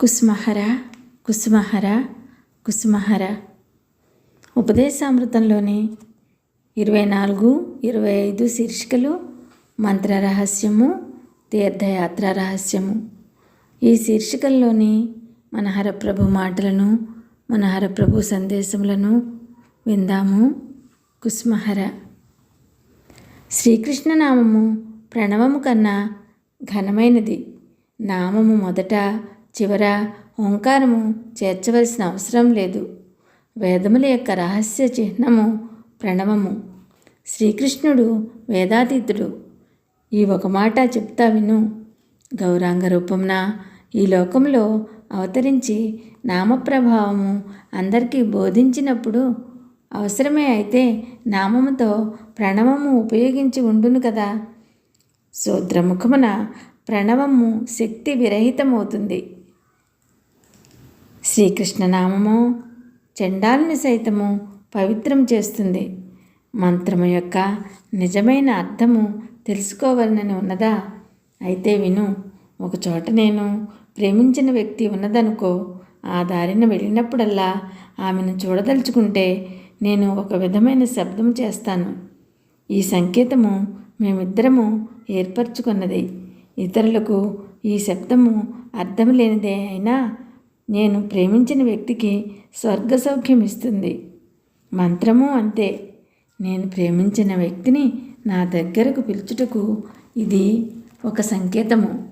కుసుమహర కుసుమహర కుసుమహర. ఉపదేశామృతంలోని ఇరవై నాలుగు ఇరవై ఐదు శీర్షికలు మంత్ర రహస్యము తీర్థయాత్ర రహస్యము. ఈ శీర్షికల్లోని మనహరప్రభు మాటలను మనహరప్రభు సందేశములను విందాము. కుసుమహర. శ్రీకృష్ణ నామము ప్రణవము కన్నా ఘనమైనది. నామము మొదట చివర ఓంకారము చేర్చవలసిన అవసరం లేదు. వేదముల యొక్క రహస్య చిహ్నము ప్రణవము. శ్రీకృష్ణుడు వేదాతీతుడు. ఈ ఒక మాట చెప్తా విను. గౌరాంగ రూపంన ఈ లోకంలో అవతరించి నామప్రభావము అందరికీ బోధించినప్పుడు అవసరమే అయితే నామముతో ప్రణవము ఉపయోగించి ఉండును కదా. శూద్రముఖమున ప్రణవము శక్తి విరహితమవుతుంది. శ్రీకృష్ణనామము చెండాలని సైతము పవిత్రం చేస్తుంది. మంత్రము యొక్క నిజమైన అర్థము తెలుసుకోవాలని ఉన్నదా? అయితే విను ఒకచోట నేను ప్రేమించిన వ్యక్తి ఉన్నదనుకో ఆ దారిన వెళ్ళినప్పుడల్లా ఆమెను చూడదలుచుకుంటే నేను ఒక విధమైన శబ్దం చేస్తాను. ఈ సంకేతము మేమిద్దరము ఏర్పరచుకున్నది. ఇతరులకు ఈ శబ్దము అర్థం లేనిదే అయినా నేను ప్రేమించిన వ్యక్తికి స్వర్గ సౌఖ్యం ఇస్తుంది మంత్రము అంతే. నేను ప్రేమించిన వ్యక్తిని నా దగ్గరకు పిలుచుటకు ఇది ఒక సంకేతము.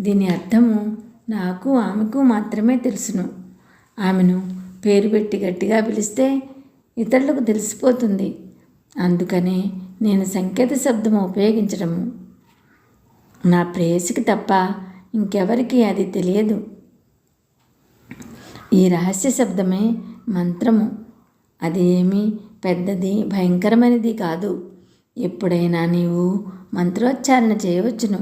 దీని అర్థము నాకు ఆమెకు మాత్రమే తెలుసును. ఆమెను పేరు పెట్టి గట్టిగా పిలిస్తే ఇతరులకు తెలిసిపోతుంది. అందుకనే నేను సంకేత శబ్దము ఉపయోగించడము. నా ప్రేయసికి తప్ప ఇంకెవరికి అది తెలియదు. ఈ రహస్య శబ్దమే మంత్రము. అదేమి పెద్దది భయంకరమైనది కాదు. ఎప్పుడైనా నీవు మంత్రోచ్చారణ చేయవచ్చును.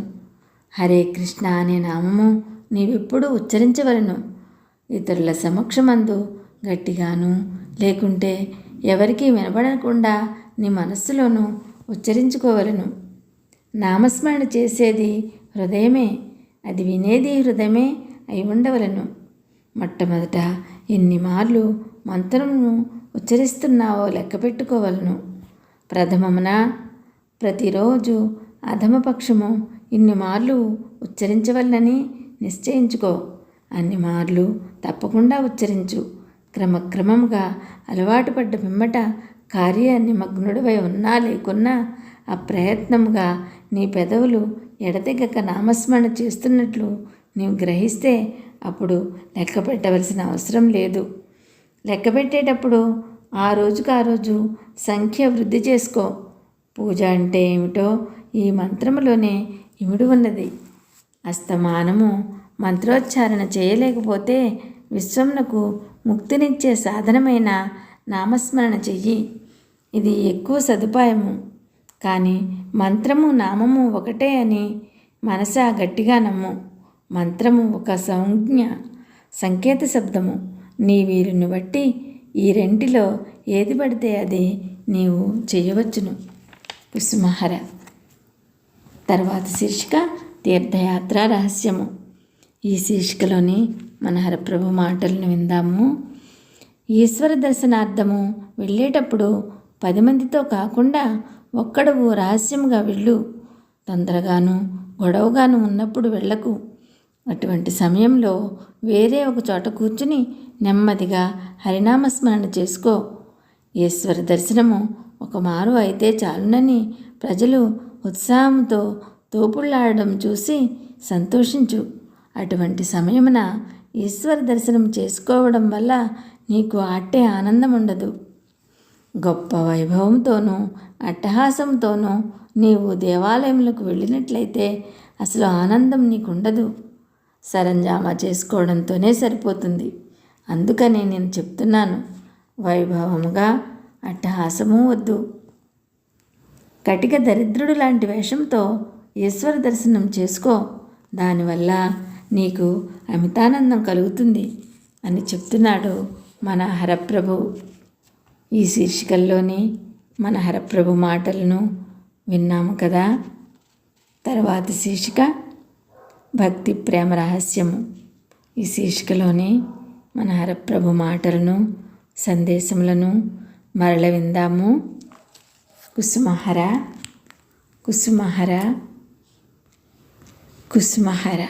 హరే కృష్ణ అనే నామము నీవెప్పుడు ఉచ్చరించవలను. ఇతరుల సమక్షమందు గట్టిగాను లేకుంటే ఎవరికీ వినబడకుండా నీ మనస్సులోనూ ఉచ్చరించుకోవలను. నామస్మరణ చేసేది హృదయమే. అది వినేది హృదయమే అయి ఉండవలను. మొట్టమొదట ఎన్ని మార్లు మంత్రమును ఉచ్చరిస్తున్నావో లెక్క పెట్టుకోవలను. ప్రథమమున ప్రతిరోజు అధమపక్షము ఇన్ని మార్లు ఉచ్చరించవలనని నిశ్చయించుకో. అన్ని మార్లు తప్పకుండా ఉచ్చరించు. క్రమక్రమముగా అలవాటు పడ్డ పిమ్మట కార్యాన్ని మగ్నుడివై ఉన్నా లేకున్నా అప్రయత్నముగా నీ పెదవులు ఎడతెగక నామస్మరణ చేస్తున్నట్లు నీవు గ్రహిస్తే అప్పుడు లెక్క పెట్టవలసిన అవసరం లేదు. లెక్క పెట్టేటప్పుడు ఆ రోజుకు ఆ రోజు సంఖ్య వృద్ధి చేసుకో. పూజ అంటే ఏమిటో ఈ మంత్రములోనే ఇమిడి ఉన్నది. అస్తమానము మంత్రోచ్చారణ చేయలేకపోతే విశ్వమునకు ముక్తినిచ్చే సాధనమైన నామస్మరణ చెయ్యి. ఇది ఎక్కువ సదుపాయము. కానీ మంత్రము నామము ఒకటే అని మనసా గట్టిగా నమ్ము. మంత్రము ఒక సంజ్ఞ సంకేత శబ్దము. నీ వీరుని బట్టి ఈ రెంటిలో ఏది పడితే అది నీవు చేయవచ్చును. కుసుమహర తర్వాత శీర్షిక తీర్థయాత్ర రహస్యము. ఈ శీర్షికలోని మన హరప్రభు మాటలను విందాము. ఈశ్వర దర్శనార్థము వెళ్ళేటప్పుడు పది మందితో కాకుండా ఒక్కడవు రహస్యముగా వెళ్ళు. తొందరగాను గొడవగాను ఉన్నప్పుడు వెళ్ళకు. అటువంటి సమయంలో వేరే ఒక చోట కూర్చుని నెమ్మదిగా హరినామస్మరణ చేసుకో. ఈశ్వర దర్శనము ఒక మారు అయితే చాలునని ప్రజలు ఉత్సాహంతో తోపుళ్ళాడడం చూసి సంతోషించు. అటువంటి సమయమున ఈశ్వర దర్శనం చేసుకోవడం వల్ల నీకు అట్టే ఆనందం ఉండదు గొప్ప వైభవంతోనూ అట్టహాసంతోనూ నీవు దేవాలయములకు వెళ్ళినట్లయితే అసలు ఆనందం నీకుండదు. సరంజామా చేసుకోవడంతోనే సరిపోతుంది. అందుకనే నేను చెప్తున్నాను వైభవముగా అట్టహాసము వద్దు. కటిక దరిద్రుడు లాంటి వేషంతో ఈశ్వర దర్శనం చేసుకో. దానివల్ల నీకు అమితానందం కలుగుతుంది అని చెప్తున్నాడు మన హరప్రభు ఈ శీర్షికల్లోని మన హరప్రభు మాటలను విన్నాము కదా? తర్వాత శీర్షిక భక్తి ప్రేమ రహస్యము. ఈ శీర్షికలోని మన హరప్రభు మాటలను సందేశములను మరల విందాము. కుసుమహర కుసుమహర కుసుమహర.